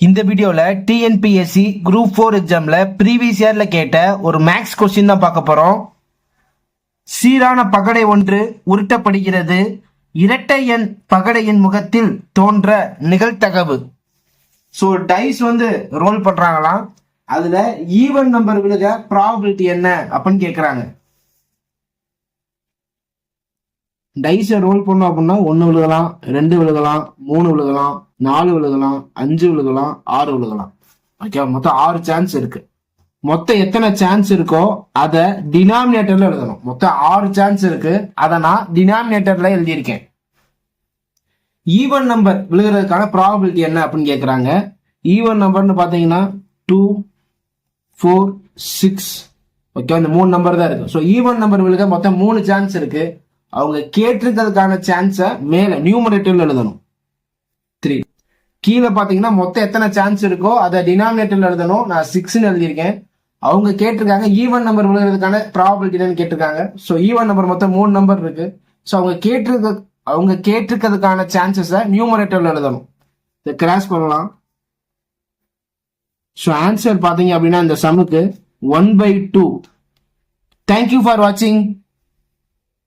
இந்த வீடியோவில் TNPSC group four எக்ஸாம்ல ப்ரீவியஸ் இயரில் கேட்ட ஒரு மேக்ஸ் கொஸ்டின் தான் பார்க்க போகிறோம் சீரான பகடை ஒன்று உருட்டப்படுகிறது. இரட்டை எண் பகடையின் முகத்தில் தோன்ற நிகழ்த்தகவு ஸோ டைஸ் வந்து ரோல் பண்ணுறாங்களாம் அதில் ஈவன் நம்பர் விழுக ப்ராபபிலிட்டி என்ன அப்படின்னு கேட்குறாங்க டைஸை ரோல் பண்ணோம் அப்படின்னா ஒன்று விழுகலாம் ரெண்டு விழுகலாம் மூணு விழுகலாம் நாலு விழுகலாம் அஞ்சு விழுகலாம் ஆறு விழுகலாம். ஓகே மொத்தம் ஆறு சான்ஸ் இருக்கு. மொத்தம் எத்தனை சான்ஸ் இருக்கோ அதை டினாமினேட்டர்ல எழுதணும். மொத்தம் ஆறு சான்ஸ் இருக்கு. அதை நான் டினாமினேட்டர்ல எழுதியிருக்கேன். ஈவன் நம்பர் விழுகிறதுக்கான ப்ராபபிலிட்டி என்ன அப்படின்னு கேட்குறாங்க ஈவன் நம்பர்னு பார்த்தீங்கன்னா டூ ஃபோர் சிக்ஸ் ஓகே அந்த மூணு நம்பர் தான் இருக்கு. ஸோ ஈவன் நம்பர் விழுக மொத்தம் மூணு சான்ஸ் இருக்கு. அவங்க கேட்டிருக்கிறதுக்கான சான்ஸை மேலே நியூமரேட்டிவ்ல எழுதணும். த்ரீ கீழே பார்த்தீங்கன்னா மொத்தம் எத்தனை சான்ஸ் இருக்கோ அதை டினாமினேட்டர்ல எழுதணும். நான் சிக்ஸ்னு எழுதியிருக்கேன். அவங்க கேட்டிருக்காங்க ஈவன் நம்பர் விழுகிறதுக்கான ப்ராபபிலிட்டி என்னன்னு கேட்டிருக்காங்க. ஸோ ஈவன் நம்பர் மொத்தம் மூணு நம்பர் இருக்கு. ஸோ அவங்க கேட்டிருக்க அவங்க கேட்டிருக்கிறதுக்கான சான்சஸை நியூமரேட்டர்ல எழுதணும். இதை கிராஸ் பண்ணலாம். ஸோ ஆன்சர் பார்த்தீங்க அப்படின்னா இந்த சமுக்கு one by two thank you for வாட்சிங்